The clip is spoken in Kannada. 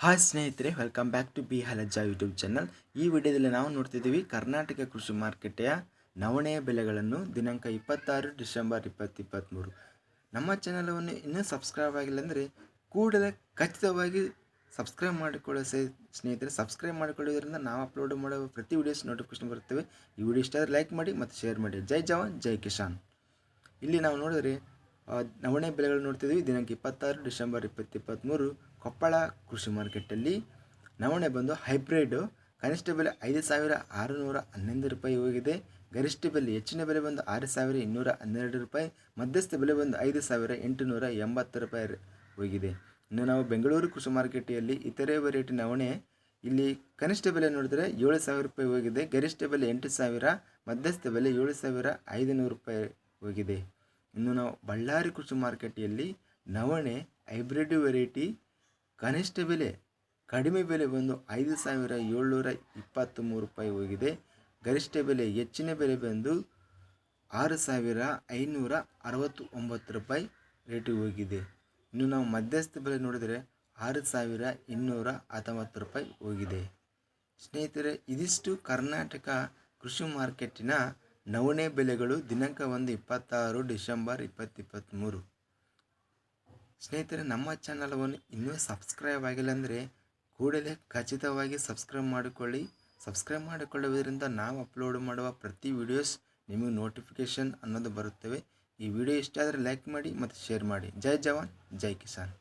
ಹಾಯ್ ಸ್ನೇಹಿತರೆ ವೆಲ್ಕಮ್ ಬ್ಯಾಕ್ ಟು ಬಿ ಹಲಜ್ಜಾ ಯೂಟ್ಯೂಬ್ ಚಾನಲ್ ಈ ವಿಡಿಯೋದಲ್ಲಿ ನಾವು ನೋಡ್ತಿದ್ದೀವಿ ಕರ್ನಾಟಕ ಕೃಷಿ ಮಾರುಕಟ್ಟೆಯ ನವಣೆಯ ಬೆಲೆಗಳನ್ನು ದಿನಾಂಕ ಇಪ್ಪತ್ತಾರು ಡಿಸೆಂಬರ್ ಇಪ್ಪತ್ತಿಪ್ಪತ್ತ್ಮೂರು ನಮ್ಮ ಚಾನಲನ್ನು ಇನ್ನೂ ಸಬ್ಸ್ಕ್ರೈಬ್ ಆಗಿಲ್ಲ ಅಂದರೆ ಕೂಡಲೇ ಖಚಿತವಾಗಿ ಸಬ್ಸ್ಕ್ರೈಬ್ ಮಾಡಿಕೊಳ್ಳೋ ಸೇ, ಸ್ನೇಹಿತರೆ. ಸಬ್ಸ್ಕ್ರೈಬ್ ಮಾಡಿಕೊಳ್ಳೋದ್ರಿಂದ ನಾವು ಅಪ್ಲೋಡ್ ಮಾಡುವ ಪ್ರತಿ ವಿಡಿಯೋಸ್ ನೋಟಿಫಿಕೇಶನ್ ಬರುತ್ತವೆ. ಈ ವಿಡಿಯೋ ಇಷ್ಟ ಆದರೆ ಲೈಕ್ ಮಾಡಿ ಮತ್ತು ಶೇರ್ ಮಾಡಿ. ಜೈ ಜವಾನ್, ಜೈ ಕಿಶಾನ್ ಇಲ್ಲಿ ನಾವು ನೋಡಿದ್ರೆ ನವಣೆ ಬೆಲೆಗಳು ನೋಡ್ತಿದ್ವಿ ದಿನಾಂಕ ಇಪ್ಪತ್ತಾರು, ಡಿಸೆಂಬರ್ ಇಪ್ಪತ್ತಿಪ್ಪತ್ತ್ಮೂರು ಕೊಪ್ಪಳ ಕೃಷಿ ಮಾರ್ಕೆಟಲ್ಲಿ ನವಣೆ ಬಂದು ಹೈಬ್ರಿಡ್. ಕನಿಷ್ಠ ಬೆಲೆ ಐದು ಸಾವಿರ ಆರುನೂರ ಹನ್ನೊಂದು ರೂಪಾಯಿ ಹೋಗಿದೆ. ಗರಿಷ್ಠ ಬೆಲೆ ಹೆಚ್ಚಿನ ಬೆಲೆ ಬಂದು ಆರು ಸಾವಿರ ಇನ್ನೂರ ಹನ್ನೆರಡು ರೂಪಾಯಿ. ಮಧ್ಯಸ್ಥ ಬೆಲೆ ಬಂದು ಐದು ಸಾವಿರ ಎಂಟುನೂರ ಎಂಬತ್ತು ರೂಪಾಯಿ ಹೋಗಿದೆ. ಇನ್ನು ನಾವು ಬೆಂಗಳೂರು ಕೃಷಿ ಮಾರ್ಕೆಟಿಯಲ್ಲಿ ಇತರೆ ವೆರೈಟಿ ನವಣೆ. ಇಲ್ಲಿ ಕನಿಷ್ಠ ಬೆಲೆ ನೋಡಿದರೆ ಏಳು ಸಾವಿರ ರೂಪಾಯಿ ಹೋಗಿದೆ. ಗರಿಷ್ಠ ಬೆಲೆ ಎಂಟು ಸಾವಿರ, ಮಧ್ಯಸ್ಥ ಬೆಲೆ ಏಳು ಸಾವಿರ ಐದುನೂರು ರೂಪಾಯಿ ಹೋಗಿದೆ. ಇನ್ನು ನಾವು ಬಳ್ಳಾರಿ ಕೃಷಿ ಮಾರುಕಟ್ಟೆಯಲ್ಲಿ ನವಣೆ ಹೈಬ್ರಿಡ್ ವೆರೈಟಿ ಕನಿಷ್ಠ ಬೆಲೆ ಕಡಿಮೆ ಬೆಲೆ ಬಂದು ಐದು ಸಾವಿರ ಏಳ್ನೂರ ಇಪ್ಪತ್ತ್ಮೂರು ರೂಪಾಯಿ ಹೋಗಿದೆ. ಗರಿಷ್ಠ ಬೆಲೆ ಹೆಚ್ಚಿನ ಬೆಲೆ ಬಂದು ಆರು ಸಾವಿರ ಐನೂರ ಅರವತ್ತು ಒಂಬತ್ತು ರೂಪಾಯಿ ರೇಟಿಗೆ ಹೋಗಿದೆ. ಇನ್ನು ನಾವು ಮಧ್ಯಸ್ಥ ಬೆಲೆ ನೋಡಿದರೆ ಆರು ಸಾವಿರ ಇನ್ನೂರ ಹತ್ತೊಂಬತ್ತು ರೂಪಾಯಿ ಹೋಗಿದೆ. ಸ್ನೇಹಿತರೆ, ಇದಿಷ್ಟು ಕರ್ನಾಟಕ ಕೃಷಿ ಮಾರ್ಕೆಟಿನ ನವಣೆ ಬೆಲೆಗಳು ದಿನಾಂಕ ಒಂದು ಇಪ್ಪತ್ತಾರು ಡಿಸೆಂಬರ್ ಇಪ್ಪತ್ತಿಪ್ಪತ್ತ್ಮೂರು ಸ್ನೇಹಿತರೆ, ನಮ್ಮ ಚಾನಲವನ್ನು ಇನ್ನೂ ಸಬ್ಸ್ಕ್ರೈಬ್ ಆಗಿಲ್ಲ ಅಂದರೆ ಕೂಡಲೇ ಖಚಿತವಾಗಿ ಸಬ್ಸ್ಕ್ರೈಬ್ ಮಾಡಿಕೊಳ್ಳಿ. ಸಬ್ಸ್ಕ್ರೈಬ್ ಮಾಡಿಕೊಳ್ಳುವುದರಿಂದ ನಾವು ಅಪ್ಲೋಡ್ ಮಾಡುವ ಪ್ರತಿ ವಿಡಿಯೋಸ್ ನಿಮಗೆ ನೋಟಿಫಿಕೇಷನ್ ಅನ್ನೋದು ಬರುತ್ತವೆ. ಈ ವಿಡಿಯೋ ಇಷ್ಟ ಆದರೆ ಲೈಕ್ ಮಾಡಿ ಮತ್ತು ಶೇರ್ ಮಾಡಿ. ಜೈ ಜವಾನ್, ಜೈ ಕಿಸಾನ್.